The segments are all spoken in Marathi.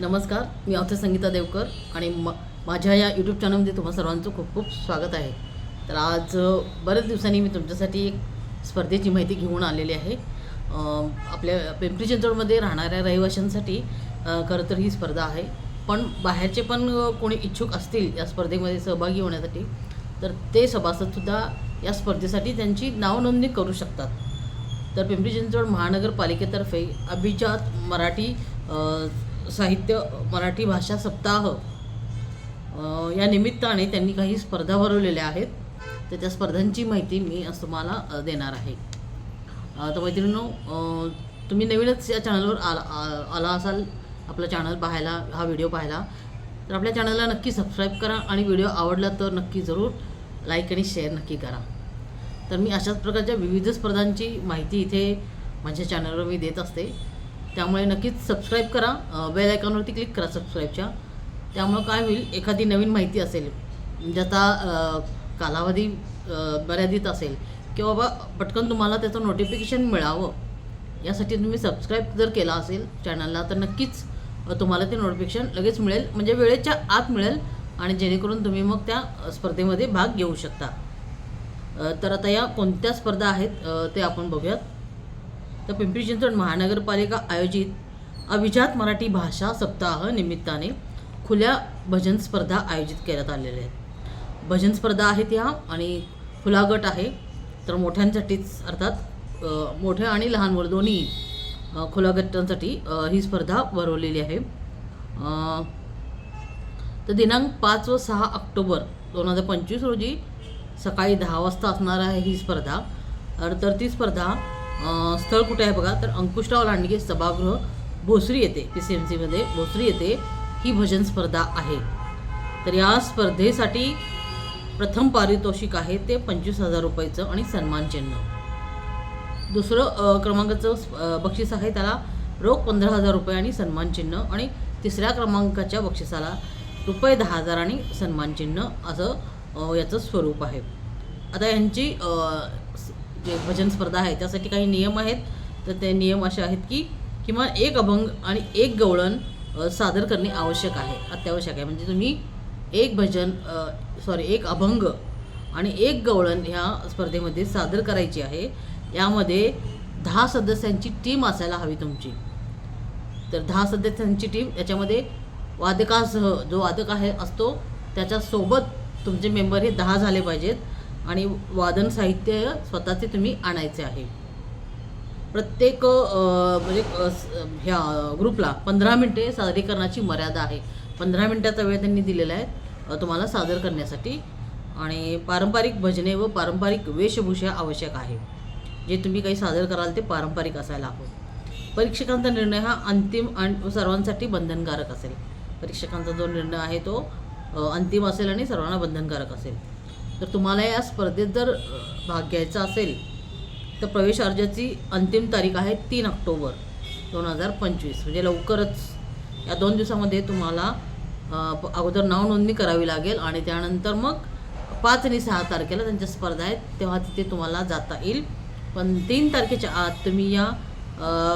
नमस्कार मी ऑथर संगीता देवकर आणि म माझ्या या यूट्यूब चॅनलमध्ये तुम्हा सर्वांचं खूप खूप स्वागत आहे. तर आज बऱ्याच दिवसांनी मी तुमच्यासाठी एक स्पर्धेची माहिती घेऊन आलेली आहे. आपल्या पिंपरी चिंचवडमध्ये राहणाऱ्या रहिवाशांसाठी खरं तर ही स्पर्धा आहे. पण बाहेरचे पण कोणी इच्छुक असतील या स्पर्धेमध्ये सहभागी होण्यासाठी तर ते सभासदसुद्धा या स्पर्धेसाठी त्यांची नावनोंदणी करू शकतात. तर पिंपरी चिंचवड महानगरपालिकेतर्फे अभिजात मराठी साहित्य मराठी भाषा सप्ताह या निमित्ताने त्यांनी काही स्पर्धा भरवलेल्या आहेत. तर त्या स्पर्धांची माहिती मी आज तुम्हाला देणार आहे. तर मैत्रिणींनो तुम्ही नवीनच या चॅनलवर आला आला असाल आपलं चॅनल पाहायला हा व्हिडिओ पाहायला तर आपल्या चॅनलला नक्की सबस्क्राईब करा आणि व्हिडिओ आवडला तर नक्की जरूर लाईक आणि शेअर नक्की करा. तर मी अशाच प्रकारच्या विविध स्पर्धांची माहिती इथे माझ्या चॅनलवर मी देत असते. त्यामुळे नक्कीच सबस्क्राईब करा. बेल आयकॉनवरती क्लिक करा सबस्क्राईबच्या त्यामुळं काय होईल एखादी नवीन माहिती असेल ज्याचा आता कालावधी मर्यादित असेल की बाबा पटकन तुम्हाला त्याचं नोटिफिकेशन मिळावं यासाठी तुम्ही सबस्क्राईब जर केला असेल चॅनलला तर नक्कीच तुम्हाला ते नोटिफिकेशन लगेच मिळेल म्हणजे वेळेच्या आत मिळेल आणि जेणेकरून तुम्ही मग त्या स्पर्धेमध्ये भाग घेऊ शकता. तर आता या कोणत्या स्पर्धा आहेत ते आपण बघूयात. तर पिंपरी चिंचवड महानगरपालिका आयोजित अभिजात मराठी भाषा सप्ताह निमित्ताने खुल्या भजन स्पर्धा आयोजित करण्यात आलेल्या आहेत. भजन स्पर्धा आहेत या आणि खुला गट आहे. तर मोठ्यांसाठीच अर्थात मोठ्या आणि लहान मुलं दोन्ही खुला गटांसाठी ही स्पर्धा भरवलेली आहे. तर दिनांक पाच व सहा ऑक्टोबर दोन हजार पंचवीस रोजी सकाळी दहा वाजता असणार आहे ही स्पर्धा. तर तर ती स्पर्धा स्थळ कुठे आहे बघा? तर अंकुशराव लांडगे सभागृह भोसरी येते पी सी एम सीमध्ये भोसरी येथे ही भजन स्पर्धा आहे. तर या स्पर्धेसाठी प्रथम पारितोषिक आहे ते पंचवीस हजार रुपयाचं आणि सन्मान चिन्ह. दुसरं क्रमांकाचं बक्षीस आहे त्याला रोख पंधरा हजार रुपये आणि सन्मान चिन्ह आणि तिसऱ्या क्रमांकाच्या बक्षिसाला रुपये दहा हजार आणि सन्मान चिन्ह असं याचं स्वरूप आहे. आता यांची जे भजन स्पर्धा आहे त्यासाठी काही नियम आहेत. तर ते नियम असे आहेत की किमान एक अभंग आणि एक गवळण सादर करणे आवश्यक आहे अत्यावश्यक आहे. म्हणजे तुम्ही एक भजन सॉरी एक अभंग आणि एक गवळण ह्या स्पर्धेमध्ये सादर करायची आहे. यामध्ये दहा सदस्यांची टीम असायला हवी तुमची. तर दहा सदस्यांची टीम याच्यामध्ये वादकासह जो वादक आहे असतो त्याच्यासोबत तुमचे मेंबर हे दहा झाले पाहिजेत. आणि वादन साहित्य स्वतःचे तुम्ही आणायचे आहे. प्रत्येक म्हणजे ह्या ग्रुपला पंधरा मिनटे सादरीकरणाची मर्यादा आहे. पंधरा मिनटाचा वेळ त्यांनी दिलेला आहे तुम्हाला सादर करण्यासाठी. आणि पारंपरिक भजने व पारंपरिक वेशभूषा आवश्यक आहे. जे तुम्ही काही सादर कराल ते पारंपरिक असायला हवं. परीक्षकांचा निर्णय हा अंतिम आणि सर्वांसाठी बंधनकारक असेल. परीक्षकांचा जो निर्णय आहे तो अंतिम असेल आणि सर्वांना बंधनकारक असेल. तर तुम्हाला या स्पर्धेत जर भाग घ्यायचा असेल तर प्रवेश अर्जाची अंतिम तारीख आहे तीन ऑक्टोबर दोन हजार पंचवीस. म्हणजे लवकरच या दोन दिवसामध्ये तुम्हाला प- अगोदर नाव नोंदणी करावी लागेल आणि त्यानंतर मग पाच आणि सहा तारखेला त्यांच्या स्पर्धा आहेत तेव्हा तिथे तुम्हाला जाता येईल. पण तीन तारखेच्या आत तुम्ही या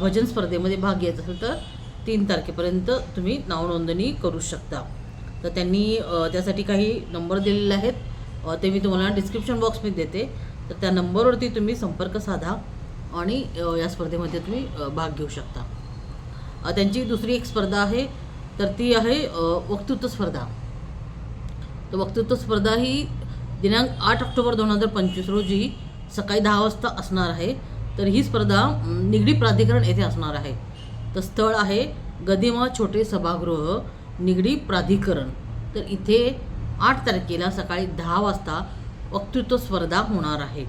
भजन स्पर्धेमध्ये भाग घेत असाल तर तीन तारखेपर्यंत तुम्ही नाव नोंदणी करू शकता. तर त्यांनी त्यासाठी काही नंबर दिलेले आहेत. ते मी तुम्हाला डिस्क्रिप्शन बॉक्समध्ये देते. तर त्या नंबरवरती तुम्ही संपर्क साधा आणि या स्पर्धेमध्ये तुम्ही भाग घेऊ शकता. त्यांची दुसरी एक स्पर्धा आहे. तर ती आहे वक्तृत्व स्पर्धा. तर वक्तृत्व स्पर्धा ही दिनांक आठ ऑक्टोबर दोन हजार पंचवीस रोजी सकाळी दहा वाजता असणार आहे. तर ही स्पर्धा निगडी प्राधिकरण येथे असणार आहे. तर स्थळ आहे गदिमा छोटे सभागृह निगडी प्राधिकरण. तर इथे आठ तारखेला सकाळी दहा वाजता वक्तृत्व स्पर्धा होणार आहे.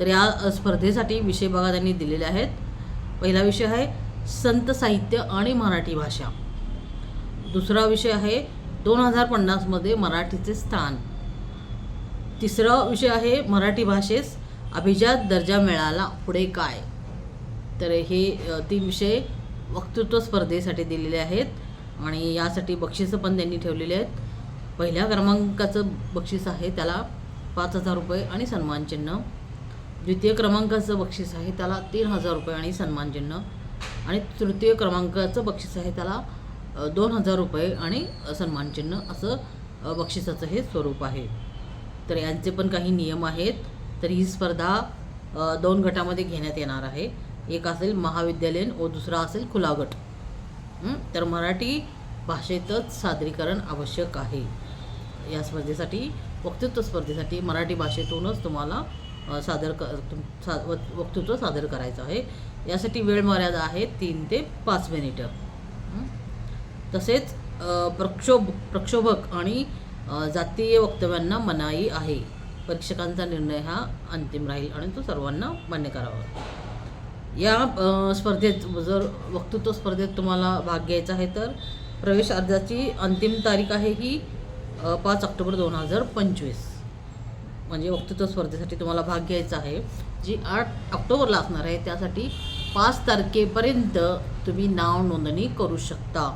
तर या स्पर्धेसाठी विषय बघा त्यांनी दिलेले आहेत. पहिला विषय आहे संत साहित्य आणि मराठी भाषा. दुसरा विषय आहे दोन हजार पन्नासमध्ये मराठीचे स्थान. तिसरा विषय आहे मराठी भाषेस अभिजात दर्जा मिळाला पुढे काय? तर हे तीन विषय वक्तृत्व स्पर्धेसाठी दिलेले आहेत आणि यासाठी बक्षिसं पण त्यांनी ठेवलेली आहेत. पहिल्या क्रमांकाचं बक्षीस आहे त्याला पाच हजार रुपये आणि सन्मानचिन्ह द्वितीय क्रमांकाचं बक्षीस आहे त्याला तीन हजार रुपये आणि सन्मानचिन्ह आणि तृतीय क्रमांकाचं बक्षीस आहे त्याला दोन हजार रुपये आणि सन्मानचिन्ह असं बक्षिसाचं हे स्वरूप आहे. तर यांचे पण काही नियम आहेत तर ही स्पर्धा दोन गटामध्ये घेण्यात येणार आहे. एक असेल महाविद्यालयीन व दुसरा असेल खुला गट. तर मराठी भाषेतच सादरीकरण आवश्यक आहे. या स्पर्धेसाठी वक्तृत्व स्पर्धेसाठी मराठी भाषेतूनच तुम्हाला सादर क तुम सा वक्तृत्व सादर करायचं आहे. यासाठी वेळ मर्यादा आहे तीन ते पाच मिनिटं. तसेच प्रक्षोभ प्रक्षोभक आणि जातीय वक्तव्यांना मनाई आहे. परीक्षकांचा निर्णय हा अंतिम राहील आणि तो सर्वांना मान्य करावा. या स्पर्धेत जर वक्तृत्व स्पर्धेत तुम्हाला भाग घ्यायचा आहे तर प्रवेश अर्जाची अंतिम तारीख आहे ही पाच ऑक्टोबर दोन हजार पंचवीस. म्हणजे वक्तृत्व स्पर्धेसाठी तुम्हाला भाग घ्यायचा आहे. जी आठ ऑक्टोबरला असणार आहे त्यासाठी पाच तारखेपर्यंत तुम्ही नाव नोंदणी करू शकता.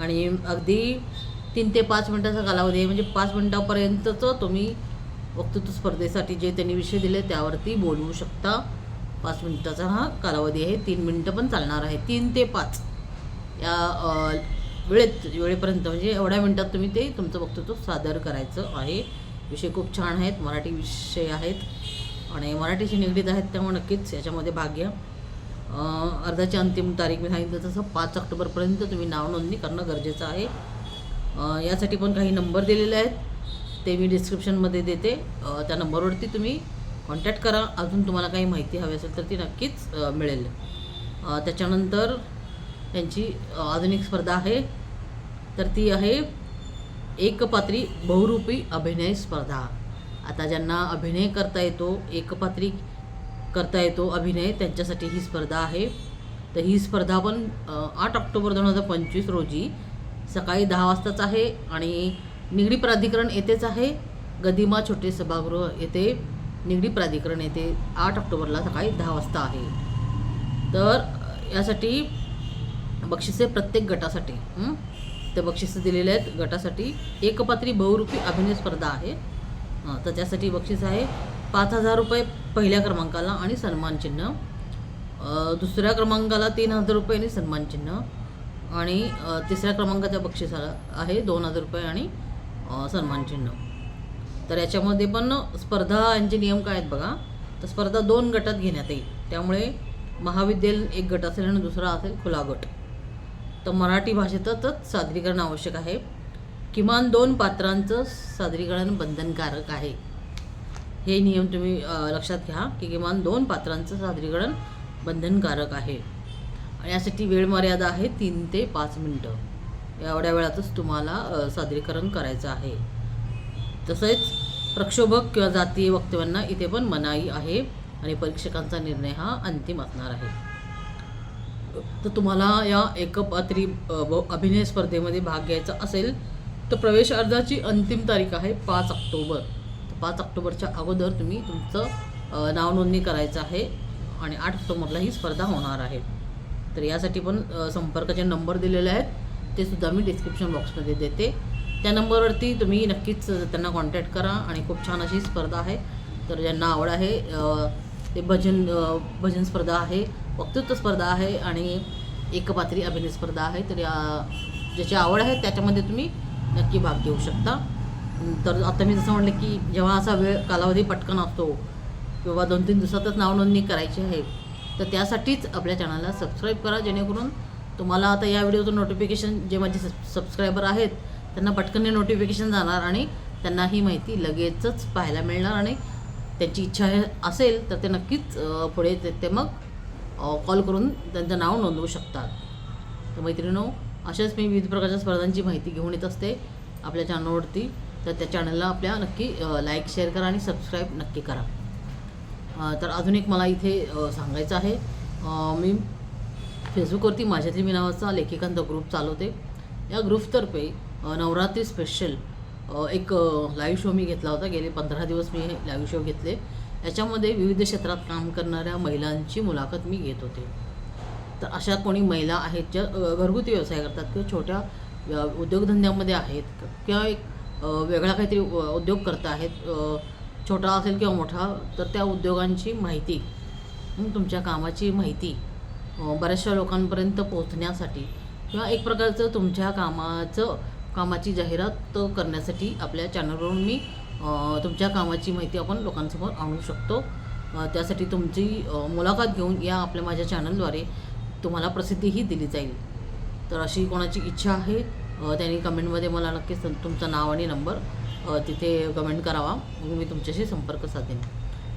आणि अगदी तीन ते पाच मिनटाचा कालावधी आहे म्हणजे पाच मिनटापर्यंतचं तुम्ही वक्तृत्व स्पर्धेसाठी जे त्यांनी विषय दिले त्यावरती बोलवू शकता. पाच मिनटाचा हा कालावधी आहे तीन मिनटं पण चालणार आहे. तीन ते पाच. या वेळेत वेळेपर्यंत. म्हणजे एवढ्या मिनटात तुम्ही ते तुमचं वक्तृत्व सादर करायचं आहे. विषय खूप छान आहेत मराठी विषय आहेत आणि मराठीशी निगडीत आहेत त्यामुळे नक्कीच याच्यामध्ये भाग घ्या. अर्धाची अंतिम तारीख मी सांगितलं तसं पाच ऑक्टोबरपर्यंत तुम्ही नाव नोंदणी करणं गरजेचं आहे. यासाठी पण काही नंबर दिलेले आहेत ते मी डिस्क्रिप्शनमध्ये देते. त्या नंबरवरती तुम्ही कॉन्टॅक्ट करा. अजून तुम्हाला काही माहिती हवी असेल तर ती नक्कीच मिळेल. त्याच्यानंतर त्यांची आधुनिक स्पर्धा आहे. तर ती आहे एकपात्री बहुरूपी अभिनय स्पर्धा. आता ज्यांना अभिनय करता येतो एकपात्री करता येतो अभिनय त्यांच्यासाठी ही स्पर्धा आहे. तर ही स्पर्धा पण आठ ऑक्टोबर दोन हजार पंचवीस रोजी सकाळी दहा वाजताच आहे आणि निगडी प्राधिकरण येथेच आहे. गदिमा छोटे सभागृह येथे निगडी प्राधिकरण येथे आठ ऑक्टोबरला सकाळी दहा वाजता आहे. तर यासाठी बक्षिसे प्रत्येक गटासाठी ते बक्षिसं दिलेले आहेत. गटासाठी एकपात्री बहुरूपी अभिनय स्पर्धा आहे. तर त्यासाठी बक्षीस आहे पाच हजार रुपये पहिल्या क्रमांकाला आणि सन्मानचिन्ह दुसऱ्या क्रमांकाला तीन हजार रुपये आणि सन्मानचिन्ह आणि तिसऱ्या क्रमांकाच्या बक्षिसाला आहे दोन हजार रुपये आणि सन्मानचिन्ह तर याच्यामध्ये पण स्पर्धा यांचे नियम काय आहेत बघा. तर स्पर्धा दोन गटात घेण्यात येईल. त्यामुळे महाविद्यालयीन एक गट असेल आणि दुसरा असेल खुला गट. तर मराठी भाषेतच सादरीकरण आवश्यक आहे. किमान दोन पात्रांचं सादरीकरण बंधनकारक आहे. हे नियम तुम्ही लक्षात घ्या की किमान दोन पात्रांचं सादरीकरण बंधनकारक आहे. आणि यासाठी वेळ मर्यादा आहे तीन ते पाच मिनटं. एवढ्या वेळातच तुम्हाला सादरीकरण करायचं आहे. तसेच प्रक्षोभक किंवा जातीय वक्तव्यांना इथे पण मनाई आहे आणि परीक्षकांचा निर्णय हा अंतिम असणार आहे. तर तुम्हाला या एकपात्री ब- अभिनय स्पर्धेमध्ये भाग घ्यायचा असेल तर प्रवेश अर्जाची अंतिम तारीख आहे पाच ऑक्टोबर. तर पाच ऑक्टोबरच्या अगोदर तुम्ही तुमचं नावनोंदणी नाव नोंदणी करायचं आहे आणि आठ ऑक्टोबरला ही स्पर्धा होणार आहे. तर यासाठी पण संपर्काचे नंबर दिलेले आहेत ते सुद्धा मी डिस्क्रिप्शन बॉक्समध्ये देते. त्या नंबरवरती तुम्ही नक्कीच त्यांना कॉन्टॅक्ट करा आणि खूप छान अशी स्पर्धा आहे. तर ज्यांना आवड आहे ते भजन भजन स्पर्धा आहे वक्तृत्व स्पर्धा आहे आणि एकपात्री अभिनय स्पर्धा आहे. तर या ज्याची आवड आहे त्याच्यामध्ये तुम्ही नक्की भाग घेऊ शकता. तर आता मी जसं म्हणलं की जेव्हा असा वेळ कालावधी पटकन असतो किंवा दोन तीन दिवसातच नावनोंदणी करायची आहे तर त्यासाठीच आपल्या चॅनलला सबस्क्राईब करा जेणेकरून तुम्हाला आता या व्हिडिओचं नोटिफिकेशन जे माझे सब सबस्क्रायबर आहेत त्यांना पटकन नोटिफिकेशन जाणार आणि त्यांना ही माहिती लगेचच पाहायला मिळणार आणि त्यांची इच्छा असेल तर ते नक्कीच पुढे ते मग कॉल करून त्यांचं नाव नोंदवू शकतात. तर मैत्रिणो अशाच मी विविध प्रकारच्या स्पर्धांची माहिती घेऊन येत असते आपल्या चॅनलवरती तर त्या चॅनलला आपल्या नक्की लाईक शेअर करा आणि सबस्क्राईब नक्की करा. तर अजून एक मला इथे सांगायचं आहे. मी फेसबुकवरती माझ्यातली मी नावाचा लेखिकांचा ग्रुप चालवते. या ग्रुपतर्फे नवरात्री स्पेशल एक लाईव्ह शो मी घेतला होता. गेले पंधरा दिवस मी हे लाईव्ह शो घेतले. याच्यामध्ये विविध क्षेत्रात काम करणाऱ्या महिलांची मुलाखत मी घेत होते. तर अशा कोणी महिला आहेत ज्या घरगुती व्यवसाय करतात किंवा छोट्या उद्योगधंद्यामध्ये आहेत किंवा एक वेगळा काहीतरी उद्योग करत आहेत छोटा असेल किंवा मोठा तर त्या उद्योगांची माहिती तुमच्या कामाची माहिती बऱ्याचशा लोकांपर्यंत पोहोचण्यासाठी किंवा एक प्रकारचं तुमच्या कामाचं कामाची जाहिरात करण्यासाठी आपल्या चॅनलवरून मी तुमच्या कामाची माहिती आपण लोकांसमोर आणू शकतो. त्यासाठी तुमची मुलाखत घेऊन या आपल्या माझ्या चॅनलद्वारे तुम्हाला प्रसिद्धीही दिली जाईल. तर अशी कोणाची इच्छा आहे त्यांनी कमेंटमध्ये मला नक्कीच तुमचं नाव आणि नंबर तिथे कमेंट करावा. मग मी तुमच्याशी संपर्क साधेन.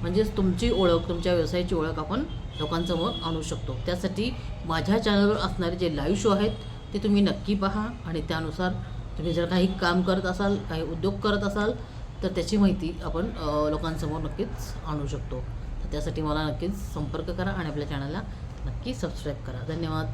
म्हणजेच तुमची ओळख तुमच्या व्यवसायाची ओळख आपण लोकांसमोर आणू शकतो. त्यासाठी माझ्या चॅनलवर असणारे जे लाईव्ह शो आहेत ते तुम्ही नक्की पहा आणि त्यानुसार तुम्ही जर काही काम करत असाल काही उद्योग करत असाल तर त्याची माहिती आपण लोकांसमोर नक्कीच आणू शकतो. तर त्यासाठी मला नक्कीच संपर्क करा आणि आपल्या चॅनलला नक्की सबस्क्राईब करा. धन्यवाद.